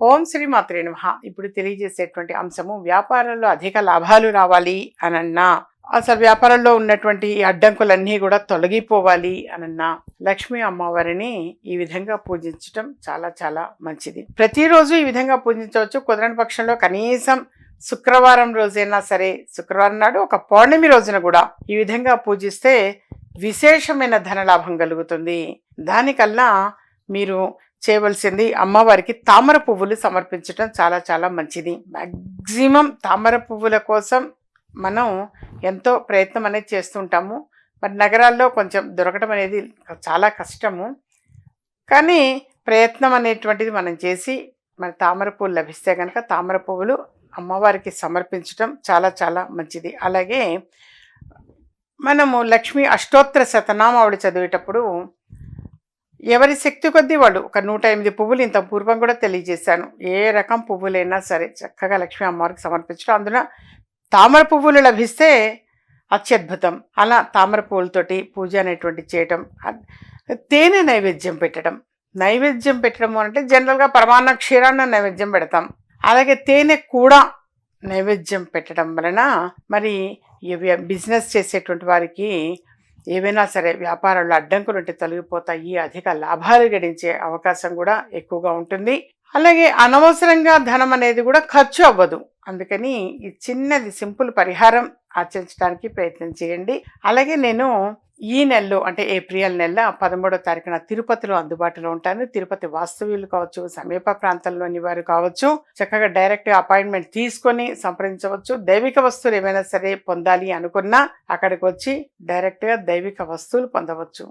ఓం శ్రీ మాత్రే నమ. ఇప్పుడు తెలియజేసేటువంటి అంశము వ్యాపారంలో అధిక లాభాలు రావాలి అనన్నా అసలు వ్యాపారంలో ఉన్నటువంటి ఈ అడ్డంకులన్నీ కూడా తొలగిపోవాలి అనన్నా లక్ష్మీ అమ్మవారిని ఈ విధంగా పూజించటం చాలా చాలా మంచిది. ప్రతిరోజు ఈ విధంగా పూజించవచ్చు. కుదరని పక్షంలో కనీసం శుక్రవారం రోజైనా సరే శుక్రవారం నాడు ఒక పౌర్ణమి రోజున కూడా ఈ విధంగా పూజిస్తే విశేషమైన ధనలాభం కలుగుతుంది. దానికల్లా మీరు చేయవలసింది అమ్మవారికి తామర పువ్వులు సమర్పించడం చాలా చాలా మంచిది. మ్యాక్సిమం తామర పువ్వుల కోసం మనం ఎంతో ప్రయత్నం అనేది చేస్తుంటాము. మరి నగరాల్లో కొంచెం దొరకడం అనేది చాలా కష్టము. కానీ ప్రయత్నం అనేటువంటిది మనం చేసి మన తామర పువ్వులు లభిస్తే కనుక తామర పువ్వులు అమ్మవారికి సమర్పించడం చాలా చాలా మంచిది. అలాగే మనము లక్ష్మి అష్టోత్తర శతనామావళి చదివేటప్పుడు ఎవరి శక్తి కొద్దీ వాళ్ళు ఒక నూట ఎనిమిది పువ్వులు ఇంత పూర్వం కూడా తెలియజేశాను. ఏ రకం పువ్వులైనా సరే చక్కగా లక్ష్మీ అమ్మవారికి సమర్పించడం. అందున తామర పువ్వులు లభిస్తే అత్యద్భుతం. అలా తామర పువ్వులతోటి పూజ అనేటువంటి చేయటం తేనె నైవేద్యం పెట్టడం. నైవేద్యం పెట్టడం అంటే జనరల్గా పరమాన్న క్షీరాన్న నైవేద్యం పెడతాం. అలాగే తేనె కూడా నైవేద్యం పెట్టడం వలన మరి ఇవి బిజినెస్ చేసేటువంటి వారికి ఏవైనా సరే వ్యాపారాల్లో అడ్డంకులు ఉంటే తొలగిపోతాయి అధిక లాభాలు గడించే అవకాశం కూడా ఎక్కువగా ఉంటుంది. అలాగే అనవసరంగా ధనం అనేది కూడా ఖర్చు అవ్వదు. అందుకని ఈ చిన్నది సింపుల్ పరిహారం ఆచరించడానికి ప్రయత్నం చేయండి. అలాగే నేను ఈ నెలలో అంటే ఏప్రిల్ నెల పదమూడో తారీఖున తిరుపతిలో అందుబాటులో ఉంటాను. తిరుపతి వాస్తవ్యులు కావచ్చు సమీప ప్రాంతంలోని వారు కావచ్చు చక్కగా డైరెక్ట్ అపాయింట్మెంట్ తీసుకొని సంప్రదించవచ్చు. దైవిక వస్తువులు ఏమైనా సరే పొందాలి అనుకున్నా అక్కడికి వచ్చి డైరెక్ట్గా దైవిక వస్తువులు పొందవచ్చు.